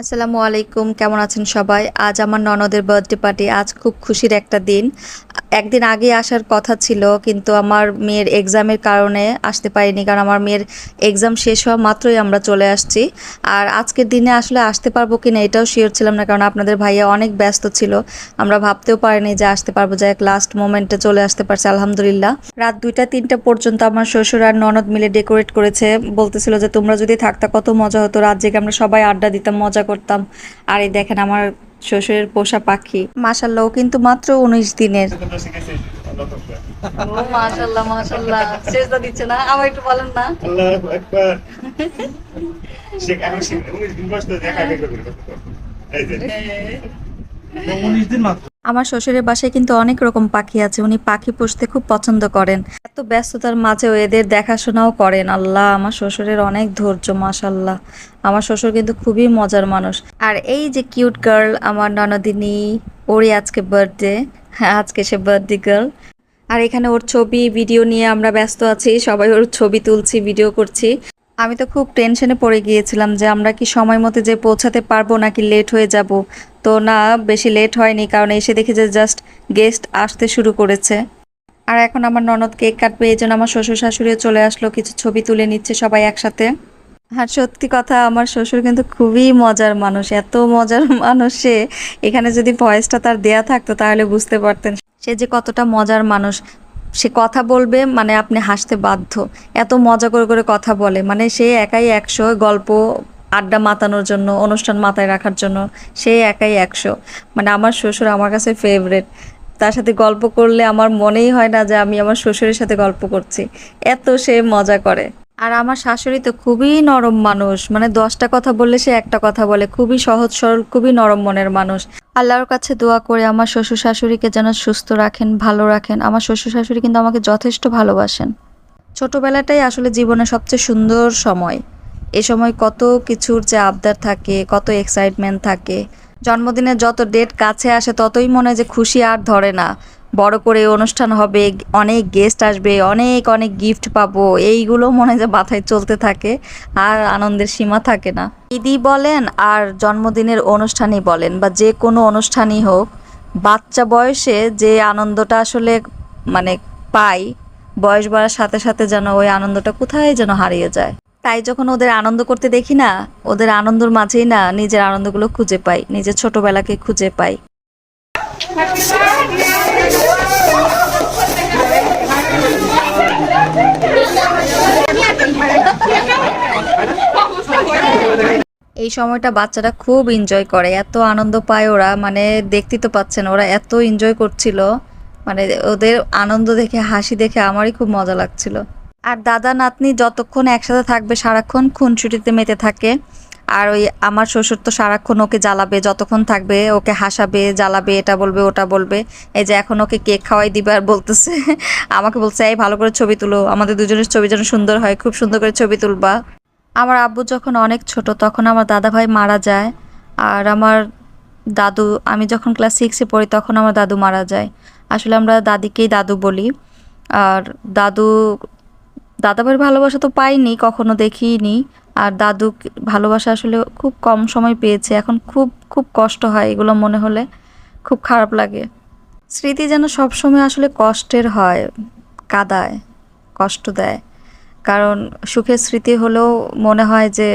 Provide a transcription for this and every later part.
আসসালামু আলাইকুম, কেমন আছেন সবাই? আজ আমার ননদের বার্থডে পার্টি আজ খুব খুশির একটা দিন। একদিন আগে আসার কথা ছিল, কিন্তু আমার মেয়ের এক্সামের কারণে আসতে পারিনি, কারণ আমার মেয়ের এক্সাম শেষ হওয়া মাত্রই আমরা চলে আসছি। আর আজকের দিনে আসলে আসতে পারব কি না এটাও শিওর ছিলাম না, কারণ আপনাদের ভাইয়া অনেক ব্যস্ত ছিল। আমরা ভাবতেও পারিনি যে আসতে পারব যে এক লাস্ট মোমেন্টে চলে আসতে পারছে, আলহামদুলিল্লাহ। রাত দুইটা, তিনটা পর্যন্ত আমার শ্বশুর আর ননদ মিলে ডেকোরেট করেছে। বলতেছিল যে তোমরা যদি থাকতা, কত মজা হতো। রাত জেগে আমরা সবাই আড্ডা দিতাম, মজা করতাম। আর এই দেখেন আমার শ্বশুরের পোষা পাখি। মাসাল্লাহ কিন্তু মাত্র উনিশ দিনের। মাশাল্লাহ মাশাল্লাহ সেজদা দিচ্ছে না আমার একটু বলেন না। আল্লাহু আকবার। শেখ এখন শেখ উনিশ দিন দেখা দেখা এই যে। উনিশ দিন মাত্র? আমার শ্বশুরের বাসায় কিন্তু অনেক রকম পাখি আছে, উনি পাখি পুষতে খুব পছন্দ করেন। এত ব্যস্ততার মাঝেও এদের দেখাশোনাও করেন, আল্লাহ, আমার শ্বশুরের অনেক ধৈর্য মাশাল্লাহ আমার শ্বশুর কিন্তু খুবই মজার মানুষ। আর এই যে কিউট গার্ল, আমার ননদিনী, ওরই আজকে বার্থডে হ্যাঁ আজকে সে বার্থডে গার্ল। আর এখানে ওর ছবি, ভিডিও নিয়ে আমরা ব্যস্ত আছি, সবাই ওর ছবি তুলছি, ভিডিও করছি। আমি তো খুব টেনশনে পড়ে গিয়েছিলাম যে আমরা কি সময় মতো যে পৌঁছাতে পারব নাকি লেট হয়ে যাব। তো না, বেশি লেট হয়নি কারণ এসে দেখি যে জাস্ট গেস্ট আসতে শুরু করেছে। আর এখন আমার ননদ কেক কাটবে, এই জন্য আমার শ্বশুর শাশুড়িও চলে আসলো, কিছু ছবি তুলে নিচ্ছে সবাই একসাথে। আর সত্যি কথা, আমার শ্বশুর কিন্তু খুবই মজার মানুষ, এত মজার মানুষ সে। এখানে যদি ভয়েসটা তার দেয়া থাকতো তাহলে বুঝতে পারতেন। সে যে কতটা মজার মানুষ। সে কথা বলবে মানে আপনি হাসতে বাধ্য। এত মজা করে করে কথা বলে মানে সে একাই একশো, গল্প, আড্ডা মাতানোর জন্য, অনুষ্ঠান মাথায় রাখার জন্য, সে একাই একশো। মানে আমার শ্বশুর আমার কাছে ফেভারেট তার সাথে গল্প করলে আমার মনেই হয় না যে আমি আমার শ্বশুরের সাথে গল্প করছি। এত সে মজা করে। আর আমার শাশুড়ি তো খুবই নরম মানুষ মানে দশটা কথা বললে সে একটা কথা বলে, খুবই সহজ সরল, খুবই নরম মনের মানুষ। আল্লাহর কাছে দোয়া করে আমার শ্বশুর শাশুড়িকে যেন সুস্থ রাখেন, ভালো রাখেন। আমার শ্বশুর শাশুড়ি কিন্তু আমাকে যথেষ্ট ভালোবাসেন। ছোটোবেলাটাই আসলে জীবনের সবচেয়ে সুন্দর সময়। এ সময় কত কিছুর যে আবদার থাকে, কত এক্সাইটমেন্ট থাকে। জন্মদিনের যত ডেট কাছে আসে, ততই মনে যে খুশি আর ধরে না। বড় করে অনুষ্ঠান হবে, অনেক গেস্ট আসবে, অনেক অনেক গিফট পাবো, এইগুলো মনে যে মাথায় চলতে থাকে আর আনন্দের সীমা থাকে না। ঈদই বলেন আর জন্মদিনের অনুষ্ঠানই বলেন বা যে কোনো অনুষ্ঠানই হোক, বাচ্চা বয়সে যে আনন্দটা আসলে মানে পাই, বয়স বাড়ার সাথে সাথে যেন ওই আনন্দটা কোথায় যেন হারিয়ে যায়। তাই যখন ওদের আনন্দ করতে দেখি না, ওদের আনন্দর মাঝেই না নিজের আনন্দগুলো খুঁজে পাই, নিজের ছোটবেলাকে খুঁজে পাই। এই সময়টা বাচ্চারা খুব এনজয় করে, এত আনন্দ পায় ওরা মানে দেখতেই তো পাচ্ছেন, ওরা এত এনজয় করছিল মানে ওদের আনন্দ দেখে, হাসি দেখে আমারই খুব মজা লাগছিল। আর দাদা, নাতনি যতক্ষণ একসাথে থাকবে সারাক্ষণ খুনছুটিতে মেতে থাকে। আর ওই আমার শ্বশুর তো সারাক্ষণ ওকে জ্বালাবে, যতক্ষণ থাকবে ওকে হাসাবে, জ্বালাবে, এটা বলবে, ওটা বলবে। এই যে এখন ওকে কেক খাওয়াই দিবে আর বলতেছে, আমাকে বলছে, এই ভালো করে ছবি তুলো, আমাদের দুজনের ছবি যেন সুন্দর হয়, খুব সুন্দর করে ছবি তুলবা। আমার আব্বু যখন অনেক ছোট, তখন আমার দাদা ভাই মারা যায়, আর আমার দাদু, আমি যখন ক্লাস সিক্সে পড়ি, তখন আমার দাদু মারা যায়। আসলে আমরা দাদিকেই দাদু বলি, আর দাদু, দাদাভাইয়ের ভালোবাসা তো পাইনি, কখনো দেখিনি। আর দাদু ভালোবাসা আসলে খুব কম সময় পেয়েছে। এখন খুব খুব কষ্ট হয় এগুলো মনে হলে। খুব খারাপ লাগে। স্মৃতি যেন সবসময় আসলে কষ্টের হয়, কাদায়, কষ্ট দেয়। কারণ সুখের স্মৃতি হলেও মনে হয় যে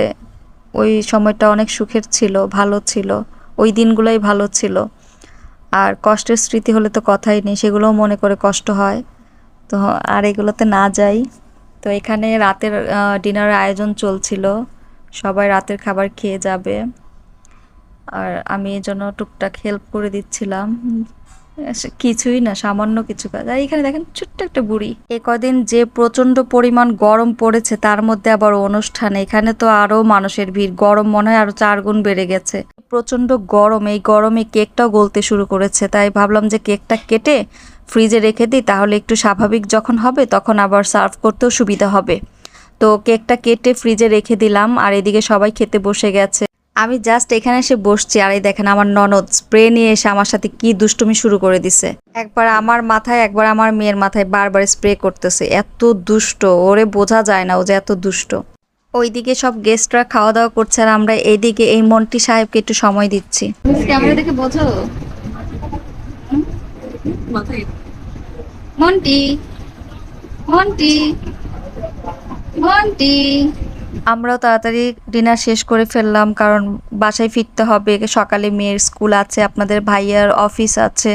ওই সময়টা অনেক সুখের ছিল, ভালো ছিল, ওই দিনগুলোই ভালো ছিল। আর কষ্টের স্মৃতি হলে তো কথাই নেই, সেগুলোও মনে করে কষ্ট হয়। তো আর এগুলোতে না যাই। তো এখানে রাতের ডিনার আয়োজন চলছিল। সবাই রাতের খাবার খেয়ে যাবে। আর আমি এই জন্য টুকটাক হেল্প করে দিচ্ছিলাম। কিছুই না, সামান্য কিছু কাজ আর এখানে দেখেন ছোট্ট একটা বুড়ি। এ কদিন যে প্রচণ্ড পরিমাণ গরম পড়েছে, তার মধ্যে আবার অনুষ্ঠান। এখানে তো আরও মানুষের ভিড়। গরম মনে হয় আরও চার গুণ বেড়ে গেছে। প্রচণ্ড গরম। এই গরমে কেকটাও গলতে শুরু করেছে। তাই ভাবলাম যে কেকটা কেটে ফ্রিজে রেখে দিই, তাহলে একটু স্বাভাবিক যখন হবে, তখন আবার সার্ভ করতেও সুবিধা হবে। তো কেকটা কেটে ফ্রিজে রেখে দিলাম, আর এদিকে সবাই খেতে বসে গেছে। আমি জাস্ট এখানে এসে বসছি আর এই দেখেন আমার ননদ স্প্রে নিয়ে এসে আমার সাথে কি দুষ্টুমি শুরু করে দিছে। একবার আমার মাথায় একবার আমার মেয়ের মাথায় বারবার স্প্রে করতেছে। এত দুষ্ট ওরে বোঝা যায় না ও যে এত দুষ্ট। ওইদিকে সব গেস্টরা খাওয়া দাওয়া করছে আর আমরা এইদিকে এই মন্টি সাহেবকে একটু সময় দিচ্ছি। ক্যামেরা দেখে বোঝো। মন্টি মন্টি মন্টি। আমরাও তাড়াতাড়ি ডিনার শেষ করে ফেললাম, কারণ বাসায় ফিরতে হবে। সকালে মেয়ের স্কুল আছে, আপনাদের ভাইয়ার অফিস আছে।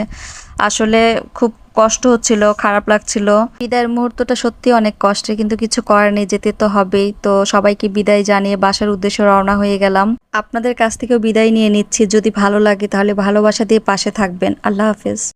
আসলে খুব কষ্ট হচ্ছিল, খারাপ লাগছিল। বিদায়ের মুহূর্তটা সত্যি অনেক কষ্টে কিন্তু কিছু করার নেই, যেতে তো হবেই। তো সবাইকে বিদায় জানিয়ে বাসার উদ্দেশ্যে রওনা হয়ে গেলাম। আপনাদের কাছ থেকেও বিদায় নিয়ে নিচ্ছি। যদি ভালো লাগে তাহলে ভালোবাসা দিয়ে পাশে থাকবেন। আল্লাহ হাফেজ।